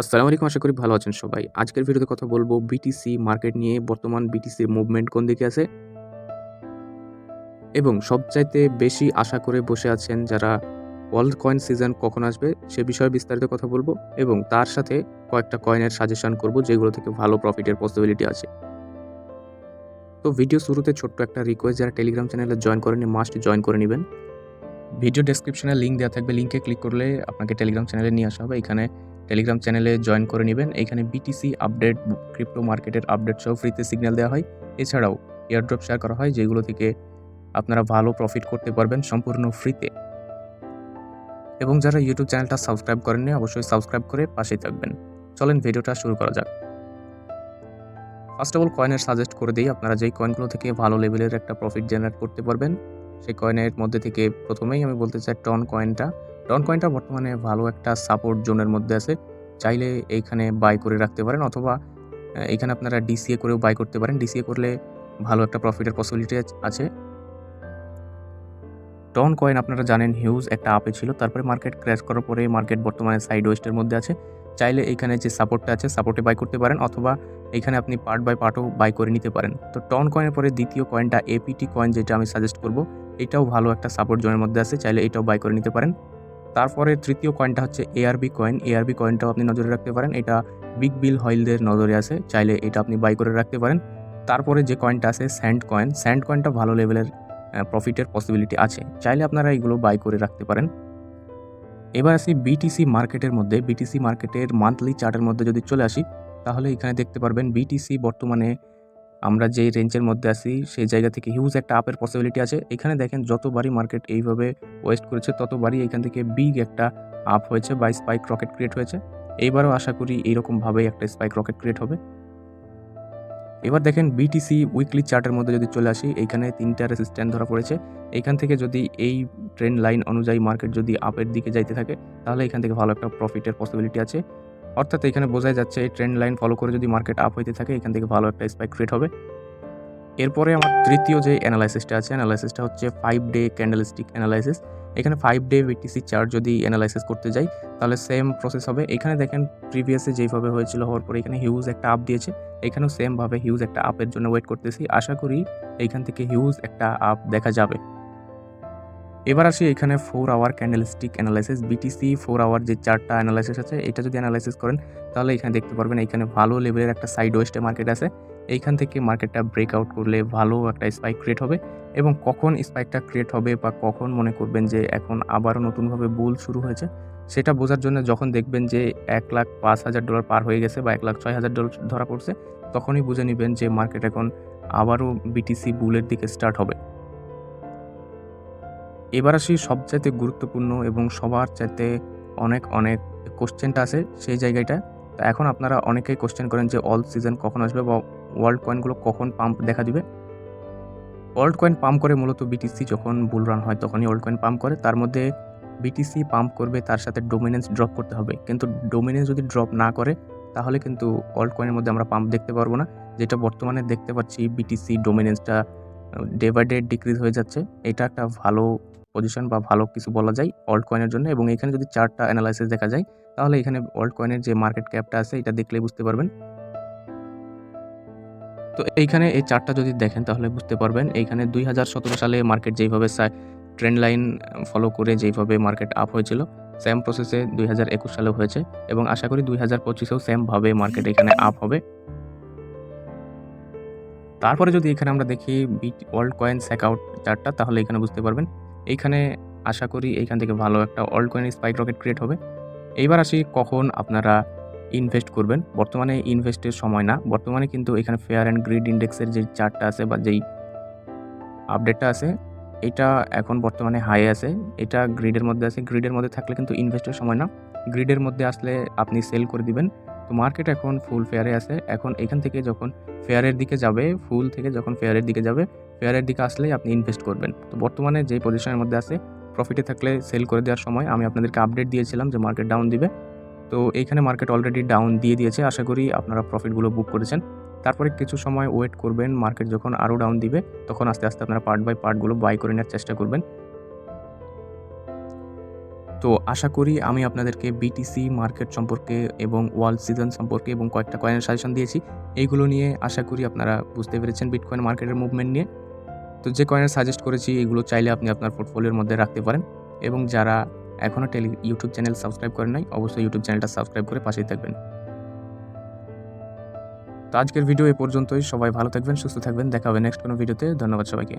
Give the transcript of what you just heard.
আসসালামু আলাইকুম, আশা করি ভালো আছেন সবাই। আজকের ভিডিওতে কথা বলব বিটিসি মার্কেট নিয়ে, বর্তমান বিটিসির মুভমেন্ট কোন দিকে আছে? এবং সবচাইতে বেশি আশা করে বসে আছেন যারা ওয়ার্ল্ড কয়েন সিজন কখন আসবে, সে বিষয়ে বিস্তারিত কথা বলব এবং তার সাথে কয়েকটা কয়েনের সাজেশন করব, যেগুলো থেকে ভালো প্রফিটের পসিবিলিটি আছে। তো ভিডিও শুরুতে ছোট্ট একটা রিকোয়েস্ট যারা টেলিগ্রাম চ্যানেলে জয়েন করেনি মাস্ট জয়েন করে নেবেন। ভিডিও ডেসক্রিপশনে লিঙ্ক দেওয়া থাকবে লিঙ্কে ক্লিক করলে আপনাকে টেলিগ্রাম চ্যানেলে নিয়ে আসা হবে। এখানে টেলিগ্রাম চ্যানেলে জয়েন করে নেবেন। এখানে বিটিসি আপডেট, ক্রিপ্টো মার্কেটের আপডেট সহ ফ্রিতে সিগন্যাল দেওয়া হয়। এছাড়াও এয়ারড্রপ শেয়ার করা হয়, যেগুলো থেকে আপনারা ভালো প্রফিট করতে পারবেন সম্পূর্ণ ফ্রিতে এবং যারা ইউটিউব চ্যানেলটা সাবস্ক্রাইব করেননি, অবশ্যই সাবস্ক্রাইব করে পাশেই থাকবেন। চলেন ভিডিওটা শুরু করা যাক। ফার্স্ট অফ অল কয়েনের সাজেস্ট করে দিই, আপনারা যেই কয়েনগুলো থেকে ভালো লেভেলের একটা প্রফিট জেনারেট করতে পারবেন, সেই কয়েনের মধ্যে থেকে প্রথমেই আমি বলতে চাই টন কয়েনটা টন কয়েনটা বর্তমানে ভালো একটা সাপোর্ট জোনের মধ্যে আছে। চাইলে এইখানে বাই করে রাখতে পারেন অথবা এখানে আপনারা ডিসিএ করেও বাই করতে পারেন। ডিসিএ করলে ভালো একটা প্রফিটের পসিবিলিটি আছে টন কয়েন আপনারা জানেন হিউজ একটা আপে ছিল। তারপরে মার্কেট ক্র্যাশ করার পরে মার্কেট বর্তমানে সাইড ওয়েস্টের মধ্যে আছে। চাইলে এইখানে যে সাপোর্টটা আছে সাপোর্টে বাই করতে পারেন অথবা এখানে আপনি পার্ট বাই পার্টও বাই করে নিতে পারেন। তো টন কয়েনের পরে দ্বিতীয় কয়েনটা এপিটি কয়েন যেটা আমি সাজেস্ট করব, এটাও ভালো একটা সাপোর্ট জোনের মধ্যে আছে। চাইলে এটাও বাই করে নিতে পারেন। তারপরে তৃতীয় কয়েনটা হচ্ছে এআরবি কয়েন এআরবি কয়েনটাও আপনি নজরে রাখতে পারেন। এটা বিগ বিল হয়েলদের নজরে আছে। চাইলে এটা আপনি বাই করে রাখতে পারেন। তারপরে যে কয়েনটা আছে স্যান্ড কয়েন স্যান্ড কয়েনটা ভালো লেভেলের প্রফিটের পসিবিলিটি আছে। চাইলে আপনারা এগুলো বাই করে রাখতে পারেন। এবার আসি বিটিসি মার্কেটের মধ্যে। বিটিসি মার্কেটের মান্থলি চার্টের মধ্যে যদি চলে আসি, তাহলে এখানে দেখতে পারবেন বিটিসি বর্তমানে আমরা যেই রেঞ্জের মধ্যে আছি, সেই জায়গা থেকে হিউজ একটা আপের পসিবিলিটি আছে। এখানে দেখেন যতবারই মার্কেট এইভাবে ওয়েস্ট করেছে, ততবারই এখান থেকে বিগ একটা আপ হয়েছে বা স্পাইক রকেট ক্রিয়েট হয়েছে। এইবারও আশা করি এইরকমভাবেই একটা স্পাইক রকেট ক্রিয়েট হবে। এবার দেখেন বিটিসি উইকলি চার্টের মধ্যে যদি চলে আসি, এইখানে তিনটা রেসিস্ট্যান্ট ধরা পড়েছে। এইখান থেকে যদি এই ট্রেন্ড লাইন অনুযায়ী মার্কেট যদি আপের দিকে যাইতে থাকে, তাহলে এখান থেকে ভালো একটা প্রফিটের পসিবিলিটি আছে। অর্থাৎ এখানে বোঝাই যাচ্ছে এই ট্রেন্ড লাইন ফলো করে যদি মার্কেট আপ হইতে থাকে, এখান থেকে ভালো একটা স্পাইক ক্রিয়েট হবে। এরপরে আমার তৃতীয় যে অ্যানালাইসিসটা আছে অ্যানালাইসিসটা হচ্ছে ফাইভ ডে ক্যান্ডেলস্টিক অ্যানালাইসিস এখানে ফাইভ ডে বিটিসি চার্ট যদি অ্যানালাইসিস করতে যাই, তাহলে সেম প্রসেস হবে। এখানে দেখেন প্রিভিয়াসে যেইভাবে হয়েছিল হওয়ার পরে এখানে হিউজ একটা আপ দিয়েছে। এখানেও সেমভাবে হিউজ একটা আপের জন্য ওয়েট করতেছি। আশা করি এইখান থেকে হিউজ একটা আপ দেখা যাবে। এবার আসি এখানে four hour candlestick analysis BTC four hour যে চারটা অ্যানালাইসিস আছে, এটা যদি অ্যানালাইসিস করেন, তাহলে এখানে দেখতে পারবেন এখানে ভালো লেভেলের একটা সাইড ওয়েস্টে মার্কেট আছে। এইখান থেকে মার্কেটটা ব্রেকআউট করলে ভালো একটা স্পাইক ক্রিয়েট হবে এবং কখন স্পাইকটা ক্রিয়েট হবে বা কখন মনে করবেন যে এখন আবারও নতুনভাবে বুল শুরু হয়েছে, সেটা বোঝার জন্য যখন দেখবেন যে এক লাখ পাঁচ হাজার ডলার পার হয়ে গেছে বা এক লাখ ছয় হাজার ডলার ধরা পড়ছে, তখনই বুঝে নেবেন যে মার্কেট এখন আবারও বিটিসি বুলের দিকে স্টার্ট হবে। এবার আসি সবচাইতে গুরুত্বপূর্ণ এবং সবার চাইতে অনেক অনেক কোশ্চেনটা আছে সেই জায়গাটা। তো এখন আপনারা অনেকেই কোশ্চেন করেন যে অল সিজন কখন আসবে বা ওয়ার্ল্ড কয়েনগুলো কখন পাম্প দেখা দিবে। ওয়ার্ল্ড কয়েন পাম্প করে মূলত বিটিসি যখন বুল রান হয় তখনই ওয়ার্ল্ড কয়েন পাম্প করে। তার মধ্যে বিটিসি পাম্প করবে, তার সাথে ডোমিনেন্স ড্রপ করতে হবে। কিন্তু ডোমিনেন্স যদি ড্রপ না করে, তাহলে কিন্তু ওয়ার্ল্ড কয়েনের মধ্যে আমরা পাম্প দেখতে পারব না। যেটা বর্তমানে দেখতে পাচ্ছি বিটিসি ডোমিনেন্সটা ডে বাই ডে ডিক্রিজ হয়ে যাচ্ছে। এটা একটা ভালো পজিশন বা ভালো কিছু বলা যায় অল্ট কয়েনের জন্য এবং এখানে যদি চারটা অ্যানালাইসিস দেখা যায়, তাহলে এখানে অল্ট কয়েনের যে মার্কেট ক্যাপটা আছে এটা দেখলেই বুঝতে পারবেন। তো এইখানে এই চারটা যদি দেখেন তাহলে বুঝতে পারবেন, এইখানে দুই হাজার সতেরো সালে মার্কেট যেইভাবে ট্রেন্ড লাইন ফলো করে যেইভাবে মার্কেট আপ হয়েছিল সেম প্রসেসে দুই হাজার একুশ সালেও হয়েছে এবং আশা করি দুই হাজার পঁচিশেও সেমভাবে মার্কেট এখানে আপ হবে। তারপরে যদি এখানে আমরা দেখি বিট ওয়ার্ল্ড কয়েন আউট চার্টটা তাহলে এখানে বুঝতে পারবেন এইখানে আশা করি এইখান থেকে ভালো একটা world coin spike rocket create হবে। এইবার আসি কখন আপনারা ইনভেস্ট করবেন। বর্তমানে ইনভেস্টের সময় না। বর্তমানে কিন্তু এখানে ফেয়ার অ্যান্ড গ্রিড ইন্ডেক্সের যে চার্টটা আছে বা যেই আপডেটটা আছে, এটা এখন বর্তমানে হাই আছে। এটা গ্রিডের মধ্যে আছে। গ্রিডের মধ্যে থাকলে কিন্তু ইনভেস্টের সময় না। গ্রিডের মধ্যে আসলে আপনি সেল করে দিবেন। তো মার্কেট এখন ফুল ফেয়ারে আছে। এখন এখান থেকে যখন ফেয়ারের দিকে যাবে ফুল থেকে যখন ফেয়ারের দিকে যাবে ফেয়ারের দিকে আসলেই আপনি ইনভেস্ট করবেন। তো বর্তমানে যে পজিশনের মধ্যে আছে প্রফিটে থাকলে সেল করে দেওয়ার সময় আমি আপনাদেরকে আপডেট দিয়েছিলাম যে মার্কেট ডাউন দিবে। তো এইখানে মার্কেট অলরেডি ডাউন দিয়ে দিয়েছে, আশা করি আপনারা প্রফিটগুলো বুক করেছেন। তারপরে কিছু সময় ওয়েট করবেন মার্কেট যখন আরও ডাউন দিবে, তখন আস্তে আস্তে আপনারা পার্ট বাই পার্টগুলো বাই করে নেওয়ার চেষ্টা করবেন। তো আশা করি আমি আপনাদেরকে বিটিসি মার্কেট সম্পর্কে এবং ওয়ার্ল্ড সিজন সম্পর্কে এবং কয়েকটা কয়েনের সাজেশন দিয়েছি। এইগুলো নিয়ে আশা করি আপনারা বুঝতে পেরেছেন বিটকয়েন মার্কেটের মুভমেন্ট নিয়ে। তো যে কয়েনের সাজেস্ট করেছি, এগুলো চাইলে আপনি আপনার পোর্টফোলিওর মধ্যে রাখতে পারেন। এবং যারা এখনও টেলি ইউটিউব চ্যানেল সাবস্ক্রাইব করেন নাই, অবশ্যই ইউটিউব চ্যানেলটা সাবস্ক্রাইব করে পাশেই থাকবেন। তো আজকের ভিডিও এ পর্যন্তই। সবাই ভালো থাকবেন, সুস্থ থাকবেন। দেখা হবে নেক্সট কোনো ভিডিওতে ধন্যবাদ সবাইকে।